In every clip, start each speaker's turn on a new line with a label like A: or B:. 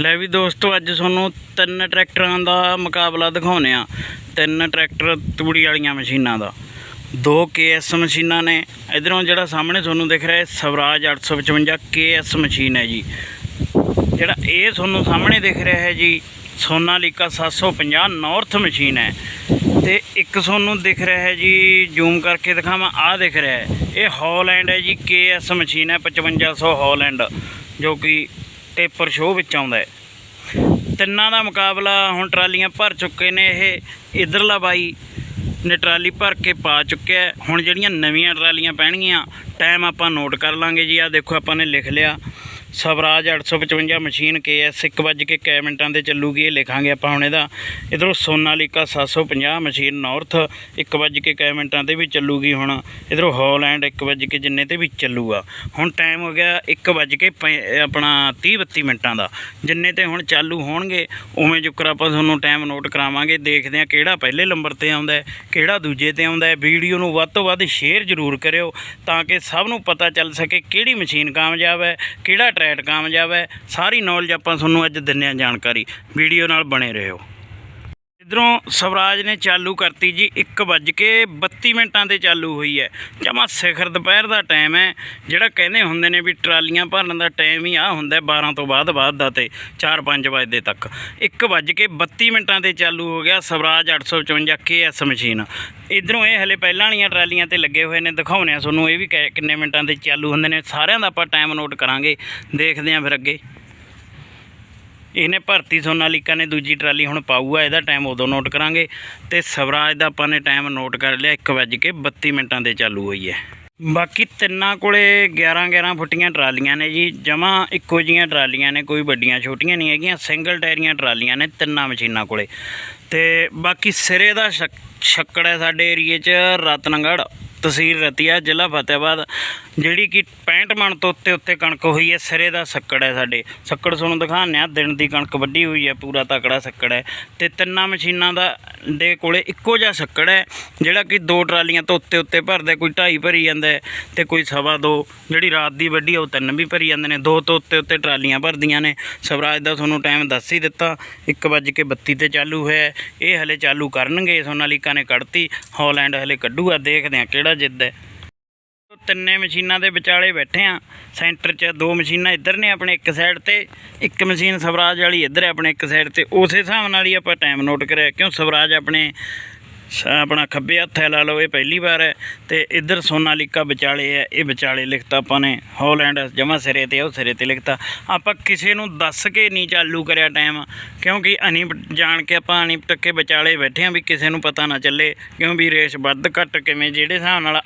A: ਲੈ ਵੀ ਦੋਸਤੋ, ਅੱਜ ਤੁਹਾਨੂੰ ਤਿੰਨ ਟਰੈਕਟਰਾਂ ਦਾ ਮੁਕਾਬਲਾ ਦਿਖਾਉਨੇ ਆ ਤਿੰਨ ਟਰੈਕਟਰ ਤੂੜੀ ਵਾਲੀਆਂ ਮਸ਼ੀਨਾਂ ਦਾ। ਦੋ ਕੇਐਸ ਮਸ਼ੀਨਾਂ ਨੇ। ਇਧਰੋਂ ਜਿਹੜਾ ਸਾਹਮਣੇ ਤੁਹਾਨੂੰ ਦਿਖ ਰਿਹਾ ਹੈ, ਸਵਰਾਜ 855 ਕੇਐਸ ਮਸ਼ੀਨ ਹੈ ਜੀ। ਜਿਹੜਾ ਇਹ ਤੁਹਾਨੂੰ ਸਾਹਮਣੇ ਦਿਖ ਰਿਹਾ ਹੈ ਜੀ, ਸੋਨਾਲੀਕਾ 750 ਨਾਰਥ ਮਸ਼ੀਨ ਹੈ। ਤੇ ਇੱਕ ਤੁਹਾਨੂੰ ਦਿਖ ਰਿਹਾ ਹੈ ਜੀ, ਜ਼ੂਮ ਕਰਕੇ ਦਿਖਾਵਾਂ, ਆਹ ਦਿਖ ਰਿਹਾ ਹੈ। ਇਹ ਹੌਲੈਂਡ ਹੈ ਜੀ ਕੇਐਸ ਮਸ਼ੀਨ ਹੈ 5500 ਹੌਲੈਂਡ, ਜੋ ਕਿ ਟੇਪਰ ਸ਼ੋਅ ਵਿੱਚ ਆਉਂਦਾ ਹੈ। ਤਿੰਨਾਂ ਦਾ ਮੁਕਾਬਲਾ ਹੁਣ ਟਰਾਲੀਆਂ ਭਰ ਚੁੱਕੇ ਨੇ, ਇਹ ਇਧਰਲਾ ਬਾਈ ਨੇ ਟਰਾਲੀ ਭਰ ਕੇ ਪਾ ਚੁੱਕਿਆ ਹੁਣ ਜਿਹੜੀਆਂ ਨਵੀਆਂ ਟਰਾਲੀਆਂ ਪੈਣਗੀਆਂ ਟਾਈਮ ਆਪਾਂ ਨੋਟ ਕਰ ਲਾਂਗੇ ਜੀ। ਆ ਦੇਖੋ, ਆਪਾਂ ਨੇ ਲਿਖ ਲਿਆ। ਸਵਰਾਜ 855 ਮਸ਼ੀਨ KS 1 ਵੱਜ ਕੇ ਕੈ ਮਿੰਟਾਂ ਤੇ ਚੱਲੂਗੀ, ਇਹ ਲਿਖਾਂਗੇ ਆਪਾਂ ਹੁਣ ਇਹਦਾ। ਇਧਰੋਂ ਸੋਨਾਲੀਕਾ 750 ਮਸ਼ੀਨ ਨਾਰਥ 1 ਵੱਜ ਕੇ ਕੈ ਮਿੰਟਾਂ ਤੇ ਵੀ ਚੱਲੂਗੀ ਹੁਣ। ਇਧਰੋਂ ਹੌਲੈਂਡ 1 ਵੱਜ ਕੇ ਜਿੰਨੇ ਤੇ ਵੀ ਚੱਲੂਗਾ। ਹੁਣ ਟਾਈਮ ਹੋ ਗਿਆ 1 ਵੱਜ ਕੇ ਪੈ- ਆਪਣਾ 30 32 ਮਿੰਟਾਂ ਦਾ। ਜਿੰਨੇ ਤੇ ਹੁਣ ਚਾਲੂ ਹੋਣਗੇ, ਉਵੇਂ ਜੁਕਰ ਆਪਾਂ ਤੁਹਾਨੂੰ ਟਾਈਮ ਨੋਟ ਕਰਾਵਾਂਗੇ, ਦੇਖਦੇ ਹਾਂ ਕਿਹੜਾ ਪਹਿਲੇ ਨੰਬਰ ਤੇ ਆਉਂਦਾ ਕਿਹੜਾ ਦੂਜੇ ਤੇ ਆਉਂਦਾ ਵੀਡੀਓ ਨੂੰ ਵੱਧ ਤੋਂ ਵੱਧ ਸ਼ੇਅਰ ਜ਼ਰੂਰ ਕਰਿਓ, ਤਾਂ ਕਿ ਸਭ ਨੂੰ ਪਤਾ ਚੱਲ ਸਕੇ ਕਿਹੜੀ ਮਸ਼ੀਨ ਕਾਮਯਾਬ ਹੈ, ਕਿਹੜਾ ਟਰੈਟ ਕਾਮਯਾਬ ਹੈ। ਸਾਰੀ ਨੌਲੇਜ ਆਪਾਂ ਤੁਹਾਨੂੰ ਅੱਜ ਦਿੰਦੇ ਹਾਂ ਜਾਣਕਾਰੀ। ਵੀਡੀਓ ਨਾਲ ਬਣੇ ਰਹੋ। ਇਧਰੋਂ ਸਵਰਾਜ ਨੇ ਚਾਲੂ ਕਰਤੀ ਜੀ 1 ਵੱਜ ਕੇ 32 ਮਿੰਟਾਂ ਤੇ ਚਾਲੂ ਹੋਈ ਹੈ। ਜਮਾ ਸਿਖਰ ਦੁਪਹਿਰ ਦਾ ਟਾਈਮ ਹੈ। ਜਿਹੜਾ ਕਹਿੰਦੇ ਹੁੰਦੇ ਨੇ ਵੀ ਟਰਾਲੀਆਂ ਭਰਨ ਦਾ ਟਾਈਮ ਹੀ ਆ ਹੁੰਦਾ ਹੈ 12 ਤੋਂ ਬਾਅਦ ਬਾਅਦ ਦਾ ਤੇ 4-5 ਵਜੇ ਤੱਕ। 1 ਵੱਜ ਕੇ 32 ਮਿੰਟਾਂ ਤੇ ਚਾਲੂ ਹੋ ਗਿਆ ਸਵਰਾਜ 855 KS ਮਸ਼ੀਨ ਇਧਰੋਂ ਇਹ ਹਲੇ ਪਹਿਲਾਂ ਵਾਲੀਆਂ ਟਰਾਲੀਆਂ ਤੇ ਲੱਗੇ ਹੋਏ ਨੇ ਦਿਖਾਉਣੇ ਆ ਤੁਹਾਨੂੰ, ਇਹ ਵੀ ਕਿ- ਕਿੰਨੇ ਮਿੰਟਾਂ ਤੇ ਚਾਲੂ ਹੁੰਦੇ ਨੇ। ਸਾਰਿਆਂ ਦਾ ਆਪਾਂ ਟਾਈਮ ਨੋਟ ਕਰਾਂਗੇ। ਦੇਖਦੇ ਆਂ ਫਿਰ ਅੱਗੇ। ਇਹਨੇ ਭਰਤੀ ਸੋਨਾਲੀਕਾ ਨੇ ਦੂਜੀ ਟਰਾਲੀ ਹੁਣ ਪਾਊਗਾ, ਇਹਦਾ ਟਾਈਮ ਉਦੋਂ ਨੋਟ ਕਰਾਂਗੇ। ਤੇ ਸਵਰਾਜ ਦਾ ਆਪਾਂ ਨੇ ਟਾਈਮ ਨੋਟ ਕਰ ਲਿਆ 1 ਵੱਜ ਕੇ 32 ਮਿੰਟਾਂ ਦੇ ਚਾਲੂ ਹੋਈ ਹੈ। ਬਾਕੀ ਤਿੰਨਾਂ ਕੋਲੇ 11 11 ਫੁੱਟੀਆਂ ਟਰਾਲੀਆਂ ਨੇ ਜੀ, ਜਮਾ ਇੱਕੋ ਜੀਆਂ ਟਰਾਲੀਆਂ ਨੇ, ਕੋਈ ਵੱਡੀਆਂ ਛੋਟੀਆਂ ਨਹੀਂ ਹੈਗੀਆਂ ਸਿੰਗਲ ਟਾਇਰੀਆਂ ਟਰਾਲੀਆਂ ਨੇ ਤਿੰਨਾਂ ਮਸ਼ੀਨਾਂ ਕੋਲੇ। ਤੇ ਬਾਕੀ ਸਿਰੇ ਦਾ ਸ਼ੱਕ- ਛੱਕੜ ਹੈ ਸਾਡੇ ਏਰੀਏ 'ਚ, ਰਤਨਗੜ੍ਹ। ਤਹਿਸੀਲ ਰਤੀਆ ਜ਼ਿਲ੍ਹਾ ਫਤਿਹਾਬਾਦ, ਜਿਹੜੀ ਕਿ 65 ਮਣ ਤੋਂ ਉੱਤੇ ਉੱਤੇ ਕਣਕ ਹੋਈ ਹੈ, ਸਿਰੇ ਦਾ ਸੱਕੜ ਹੈ ਸਾਡੇ। ਸੱਕੜ ਤੁਹਾਨੂੰ ਦਿਖਾਉਂਦੇ ਆ ਦਿਨ ਦੀ ਕਣਕ ਵੱਢੀ ਹੋਈ ਹੈ, ਪੂਰਾ ਤਕੜਾ ਸੱਕੜ ਹੈ। ਤੇ ਤਿੰਨਾਂ ਮਸ਼ੀਨਾਂ ਦਾ, ਦੇ ਕੋਲੇ ਇੱਕੋ ਜਿਹਾ ਸੱਕੜ ਹੈ, ਜਿਹੜਾ ਕਿ ਦੋ ਟਰਾਲੀਆਂ ਤੋਂ ਉੱਤੇ ਉੱਤੇ ਭਰਦਾ, ਕੋਈ ਢਾਈ ਭਰੀ ਜਾਂਦਾ ਹੈ ਤੇ ਕੋਈ ਸਵਾ ਦੋ। ਜਿਹੜੀ ਰਾਤ ਦੀ ਵੱਡੀ ਉਹ ਤਿੰਨ ਵੀ ਭਰੀ ਜਾਂਦੇ ਨੇ, ਦੋ ਤੋਂ ਉੱਤੇ ਉੱਤੇ ਟਰਾਲੀਆਂ ਭਰਦੀਆਂ ਨੇ। ਸਵਰਾਜ ਦਾ ਤੁਹਾਨੂੰ ਟਾਈਮ ਦੱਸ ਹੀ ਦਿੱਤਾ 1:32 ਤੇ ਚਾਲੂ ਹੋਇਆ ਇਹ ਹਲੇ ਚਾਲੂ ਕਰਨਗੇ, ਸੋਨਾਲੀਕਾ ਨੇ ਕੱਢਤੀ, ਹੌਲੈਂਡ ਹਲੇ ਕੱਢੂਗਾ, ਦੇਖਦੇ ਆ ਕਿਹੜਾ ਜਿੱਦ ਹੈ। ਤਿੰਨੇ ਮਸ਼ੀਨਾਂ ਦੇ ਵਿਚਾਲੇ ਬੈਠੇ ਆ। ਸੈਂਟਰ 'ਚ ਦੋ ਮਸ਼ੀਨਾਂ ਇੱਧਰ ਨੇ ਆਪਣੇ ਇੱਕ ਸਾਈਡ ਤੇ, ਇੱਕ ਮਸ਼ੀਨ ਸਵਰਾਜ ਵਾਲੀ ਇੱਧਰ ਹੈ ਆਪਣੇ ਇੱਕ ਸਾਈਡ ਤੇ। ਉਸੇ ਹਿਸਾਬ ਨਾਲ ਹੀ ਆਪਾਂ ਟਾਈਮ ਨੋਟ ਕਰਿਆ। ਕਿਉਂ? ਸਵਰਾਜ ਆਪਣੇ ਆਪਣਾ ਖੱਬੇ ਹੱਥ ਹੈ ਲਾ ਲਓ, ਇਹ ਪਹਿਲੀ ਵਾਰ ਹੈ ਤੇ ਇੱਧਰ ਸੋਨਾਲੀਕਾ ਵਿਚਾਲੇ ਹੈ, ਇਹ ਵਿਚਾਲੇ ਲਿਖਤਾ ਆਪਾਂ ਨੇ, ਹੌਲੈਂਡ ਜਮਾ ਸਿਰੇ ਤੇ ਉਹ ਸਿਰੇ ਤੇ ਲਿਖਤਾ। ਆਪਾਂ ਕਿਸੇ ਨੂੰ ਦੱਸ ਕੇ ਨਹੀਂ ਚਾਲੂ ਕਰਿਆ ਟਾਈਮ ਕਿਉਂਕਿ ਅਨੀ ਜਾਣ ਕੇ ਆਪਾਂ ਅਨੀ ਟੱਕੇ ਵਿਚਾਲੇ ਬੈਠੇ ਆ ਵੀ ਕਿਸੇ ਨੂੰ ਪਤਾ ਨਾ ਚੱਲੇ, ਕਿਉਂ ਵੀ ਰੇਸ ਵੱਧ ਘੱਟ ਕਿਵੇਂ, ਜਿਹੜੇ ਹਿਸਾਬ ਨਾਲ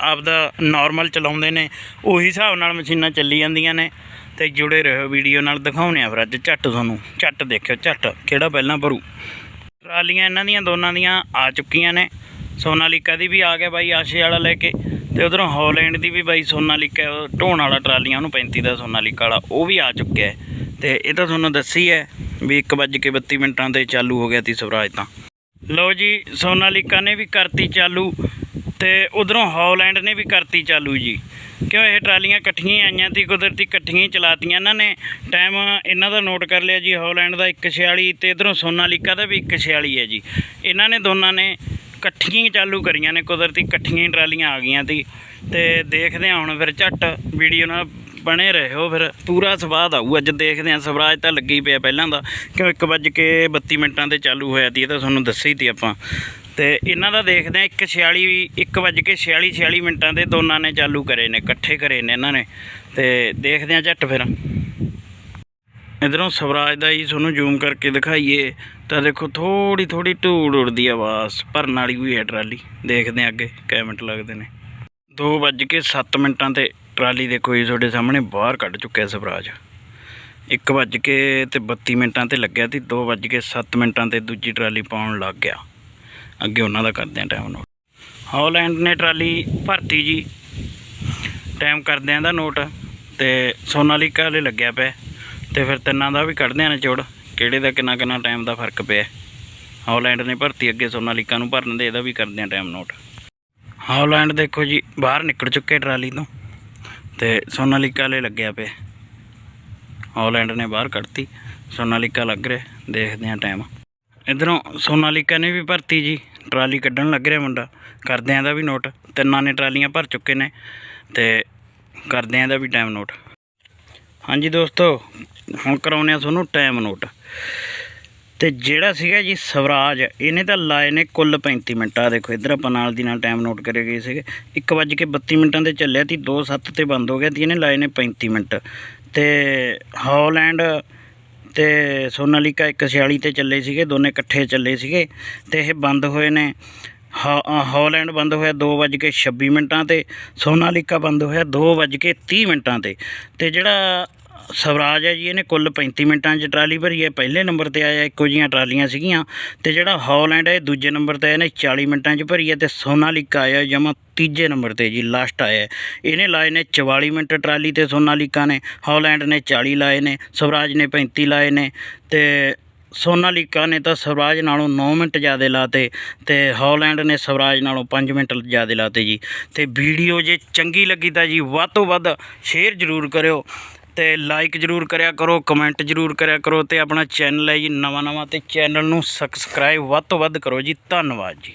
A: ਆਪਦਾ ਨਾਰਮਲ ਚਲਾਉਂਦੇ ਨੇ, ਉਹੀ ਹਿਸਾਬ ਨਾਲ ਮਸ਼ੀਨਾਂ ਚੱਲੀ ਜਾਂਦੀਆਂ ਨੇ। ਤੇ ਜੁੜੇ ਰਹੋ ਵੀਡੀਓ ਨਾਲ ਦਿਖਾਉਣੇ ਆ ਫਿਰ ਅੱਜ ਝੱਟ ਤੁਹਾਨੂੰ, ਝੱਟ ਦੇਖਿਓ, ਝੱਟ, ਕਿਹੜਾ ਪਹਿਲਾਂ ਭਰੂ। ਟਰਾਲੀਆਂ ਇਹਨਾਂ ਦੀਆਂ, ਦੋਨਾਂ ਦੀਆਂ ਆ ਚੁੱਕੀਆਂ ਨੇ। ਸੋਨਾਲੀਕਾ ਦੀ ਵੀ ਆ ਗਿਆ ਬਾਈ, ਆਸ਼ੇ ਵਾਲਾ ਲੈ ਕੇ। ਤੇ ਉਧਰੋਂ ਹੌਲੈਂਡ ਦੀ ਵੀ ਬਾਈ ਸੋਨਾਲੀਕਾ, ਉਹ ਢੋਣ ਵਾਲਾ ਟਰਾਲੀਆਂ, ਉਹਨੂੰ 35 ਦਾ ਸੋਨਾਲੀਕਾ ਵਾਲਾ, ਉਹ ਵੀ ਆ ਚੁੱਕਿਆ ਹੈ। ਤੇ ਇਹ ਤਾਂ ਤੁਹਾਨੂੰ ਦੱਸੀ ਹੈ ਵੀ 1:32 ਮਿੰਟਾਂ ਤੇ ਚਾਲੂ ਹੋ ਗਿਆ ਸੀ ਸਵਰਾਜ ਤਾਂ। ਲਓ ਜੀ, ਸੋਨਾਲੀਕਾ ਨੇ ਵੀ ਕਰਤੀ ਚਾਲੂ। ਤੇ ਉਧਰੋਂ ਹੌਲੈਂਡ ਨੇ ਵੀ ਕਰਤੀ ਚਾਲੂ ਜੀ। ਕਿਉਂ ਇਹ ਟਰਾਲੀਆਂ ਇਕੱਠੀਆਂ ਹੀ ਆਈਆਂ ਤੀ, ਕੁਦਰਤੀ ਇਕੱਠੀਆਂ ਹੀ ਚਲਾਤੀਆਂ। ਇਹਨਾਂ ਨੇ ਟਾਈਮ ਇਹਨਾਂ ਦਾ ਨੋਟ ਕਰ ਲਿਆ ਜੀ, ਹੌਲੈਂਡ ਦਾ 146 ਤੇ ਇਧਰੋਂ ਸੋਨਾਲੀਕਾ ਦਾ ਵੀ 146 ਹੈ ਜੀ। ਇਹਨਾਂ ਨੇ ਦੋਨਾਂ ਨੇ ਇਕੱਠੀਆਂ ਹੀ ਚਾਲੂ ਕਰੀਆਂ ਨੇ, ਕੁਦਰਤੀ ਇਕੱਠੀਆਂ ਹੀ ਟਰਾਲੀਆਂ ਆ ਗਈਆਂ ਤੀ। ਤੇ ਦੇਖਦੇ ਹਾਂ ਹੁਣ ਫਿਰ ਝੱਟ ਵੀਡੀਓ ਨਾਲ ਬਣੇ ਰਹੋ, ਫਿਰ ਪੂਰਾ ਸਵਾਦ ਆਊ। ਅੱਜ ਦੇਖਦੇ ਹਾਂ, ਸਵਰਾਜ ਤਾਂ ਲੱਗੀ ਪਿਆ ਪਹਿਲਾਂ ਦਾ। ਕਿਉਂ 1 ਵੱਜ ਕੇ 32 ਮਿੰਟਾਂ ਤੇ ਚਾਲੂ ਹੋਇਆ ਤੀ, ਇਹ ਤਾਂ ਤੁਹਾਨੂੰ ਦੱਸੀ ਤੀ ਆਪਾਂ। ਤੇ ਇਹਨਾਂ ਦਾ ਦੇਖਦੇ ਆ 1:46 1 ਵੱਜ ਕੇ 46 46 ਮਿੰਟਾਂ ਤੇ ਦੋਨਾਂ ਨੇ ਚਾਲੂ ਕਰੇ ਨੇ, ਇਕੱਠੇ ਕਰੇ ਨੇ ਇਹਨਾਂ ਨੇ। ਤੇ ਦੇਖਦੇ ਆ ਝੱਟ ਫਿਰ। ਇਧਰੋਂ ਸਵਰਾਜ ਦਾ ਹੀ ਤੁਹਾਨੂੰ ਜ਼ੂਮ ਕਰਕੇ ਦਿਖਾਈਏ, ਤਾਂ ਦੇਖੋ ਥੋੜੀ ਥੋੜੀ ਧੂੜ ਉੜਦੀ ਆ ਬਸ ਭਰਨ ਵਾਲੀ ਵੀ ਹੈ ਟਰਾਲੀ। ਦੇਖਦੇ ਆ ਅੱਗੇ, ਕਿੰਨੇ ਮਿੰਟ ਲੱਗਦੇ ਨੇ। 2 ਵੱਜ ਕੇ 7 ਮਿੰਟਾਂ ਤੇ ਟਰਾਲੀ ਦੇਖੋ ਜੀ ਤੁਹਾਡੇ ਸਾਹਮਣੇ ਬਾਹਰ ਕੱਢ ਚੁੱਕਿਆ ਸਵਰਾਜ। 1 ਵੱਜ ਕੇ ਤੇ 32 ਮਿੰਟਾਂ ਤੇ ਲੱਗਿਆ ਸੀ 2 ਵੱਜ ਕੇ 7 ਮਿੰਟਾਂ ਤੇ ਦੂਜੀ ਟਰਾਲੀ ਪਾਉਣ ਲੱਗ ਗਿਆ। ਅੱਗੇ ਉਹਨਾਂ ਦਾ ਕਰਦੇ ਆ ਟਾਈਮ ਨੋਟ ਹੌਲੈਂਡ ਨੇ ਟਰਾਲੀ ਭਰਤੀ ਜੀ। ਟਾਈਮ ਕਰਦੇ ਆ ਦਾ ਨੋਟ ਤੇ ਸੋਨਾਲੀਕਾ ਵਾਲੇ ਲੱਗਿਆ ਪਿਆ। ਤੇ ਫਿਰ ਤਿੰਨਾਂ ਦਾ ਵੀ ਕੱਢਦੇ ਆ ਨਿਚੋੜ। ਕਿਹੜੇ ਦਾ ਕਿੰਨਾ ਕਿੰਨਾ ਟਾਈਮ ਦਾ ਫ਼ਰਕ ਪਿਆ। ਹੌਲੈਂਡ ਨੇ ਭਰਤੀ ਅੱਗੇ ਸੋਨਾਲੀਕਾ ਨੂੰ ਭਰਨ ਦੇ, ਇਹਦਾ ਵੀ ਕਰਦੇ ਆ ਟਾਈਮ ਨੋਟ ਹੌਲੈਂਡ ਦੇਖੋ ਜੀ, ਬਾਹਰ ਨਿਕਲ ਚੁੱਕੇ ਟਰਾਲੀ ਤੋਂ। ਤੇ ਸੋਨਾਲੀਕਾ ਵਾਲੇ ਲੱਗਿਆ ਪਿਆ। ਹਾਲੈਂਡ ਨੇ ਬਾਹਰ ਕੱਢਤੀ। ਸੋਨਾਲੀਕਾ ਲੱਗ ਰਿਹਾ। ਦੇਖਦੇ ਹਾਂ ਟਾਈਮ ਇਧਰੋਂ ਸੋਨਾਲੀਕਾ ਨੇ ਵੀ ਭਰਤੀ ਜੀ। ਟਰਾਲੀ ਕੱਢਣ ਲੱਗ ਰਿਹਾ ਮੁੰਡਾ। ਕਰਦਿਆਂ ਦਾ ਵੀ ਨੋਟ। ਤਿੰਨਾਂ ਨੇ ਟਰਾਲੀਆਂ ਭਰ ਚੁੱਕੇ ਨੇ ਤੇ ਕਰਦਿਆਂ ਦਾ ਵੀ ਟਾਈਮ ਨੋਟ ਹਾਂਜੀ ਦੋਸਤੋ, ਹੁਣ ਕਰਾਉਂਦੇ ਆ ਤੁਹਾਨੂੰ ਟਾਈਮ ਨੋਟ ਤੇ ਜਿਹੜਾ ਸੀਗਾ ਜੀ ਸਵਰਾਜ, ਇਹਨੇ ਤਾਂ ਲਾਏ ਨੇ ਕੁੱਲ 35 ਮਿੰਟ। ਆ ਦੇਖੋ, ਇੱਧਰ ਆਪਾਂ ਨਾਲ ਦੀ ਨਾਲ ਟਾਈਮ ਨੋਟ ਕਰੇ ਗਏ ਸੀਗੇ। 1:32 ਮਿੰਟਾਂ ਤੇ ਚੱਲਿਆ ਤੀ 2:07 ਤੇ ਬੰਦ ਹੋ ਗਿਆ ਤੀ, ਇਹਨੇ ਲਾਏ ਨੇ 35 ਮਿੰਟ। ਤੇ ਹਾਲੈਂਡ ਤੇ ਸੋਨਾਲੀਕਾ 146 ਤੇ ਚੱਲੇ ਸੀਗੇ ਦੋਨੇ ਇਕੱਠੇ ਚੱਲੇ ਸੀਗੇ ਤੇ ਇਹ ਬੰਦ ਹੋਏ ਨੇ। ਹਾ- ਅ, ਹਾਲੈਂਡ ਬੰਦ ਹੋਇਆ 2:26 ਮਿੰਟਾਂ ਤੇ ਸੋਨਾਲੀਕਾ ਬੰਦ ਹੋਇਆ 2:30 ਮਿੰਟਾਂ ਤੇ। ਤੇ ਜਿਹੜਾ ਸਵਰਾਜ ਹੈ ਜੀ, ਇਹਨੇ ਕੁੱਲ 35 ਮਿੰਟਾਂ 'ਚ ਟਰਾਲੀ ਭਰੀ ਹੈ। ਪਹਿਲੇ ਨੰਬਰ ਤੇ ਆਇਆ ਇੱਕੋ ਜੀਆਂ ਟਰਾਲੀਆਂ ਸੀਗੀਆਂ ਤੇ ਜਿਹੜਾ ਹੌਲੈਂਡ ਹੈ, ਇਹ ਦੂਜੇ ਨੰਬਰ ਤੇ ਆਇਆ, ਇਹਨੇ 40 ਮਿੰਟਾਂ 'ਚ ਭਰੀ ਹੈ ਤੇ ਸੋਨਾਲੀਕਾ ਆਇਆ ਜਮਾ ਤੀਜੇ ਨੰਬਰ ਤੇ ਜੀ ਲਾਸਟ ਆਇਆ। ਇਹਨੇ ਲਾਏ ਨੇ 44 ਮਿੰਟ ਟਰਾਲੀ ਤੇ ਸੋਨਾਲੀਕਾ ਨੇ, ਹੌਲੈਂਡ ਨੇ 40 ਲਾਏ ਨੇ, ਸਵਰਾਜ ਨੇ 35 ਲਾਏ ਨੇ ਤੇ ਸੋਨਾਲੀਕਾ ਨੇ ਤਾਂ ਸਵਰਾਜ ਨਾਲੋਂ 9 ਮਿੰਟ ਜ਼ਿਆਦਾ ਲਾਤੇ ਤੇ ਹਾਲੈਂਡ ਨੇ ਸਵਰਾਜ ਨਾਲੋਂ 5 ਮਿੰਟ ਜ਼ਿਆਦਾ ਲਾਤੇ ਜੀ। ਤੇ ਵੀਡੀਓ ਜੇ ਚੰਗੀ ਲੱਗੀ ਤਾਂ ਜੀ, ਵੱਧ ਤੋਂ ਵੱਧ ਸ਼ੇਅਰ ਜ਼ਰੂਰ ਕਰਿਓ। ਤੇ ਲਾਈਕ ਜ਼ਰੂਰ ਕਰਿਆ ਕਰੋ ਕਮੈਂਟ ਜ਼ਰੂਰ ਕਰਿਆ ਕਰੋ ਤੇ ਆਪਣਾ ਚੈਨਲ ਹੈ ਜੀ ਨਵਾਂ ਨਵਾਂ ਤੇ ਚੈਨਲ ਨੂੰ ਸਬਸਕ੍ਰਾਈਬ ਵੱਧ ਤੋਂ ਵੱਧ ਕਰੋ ਜੀ। ਧੰਨਵਾਦ ਜੀ।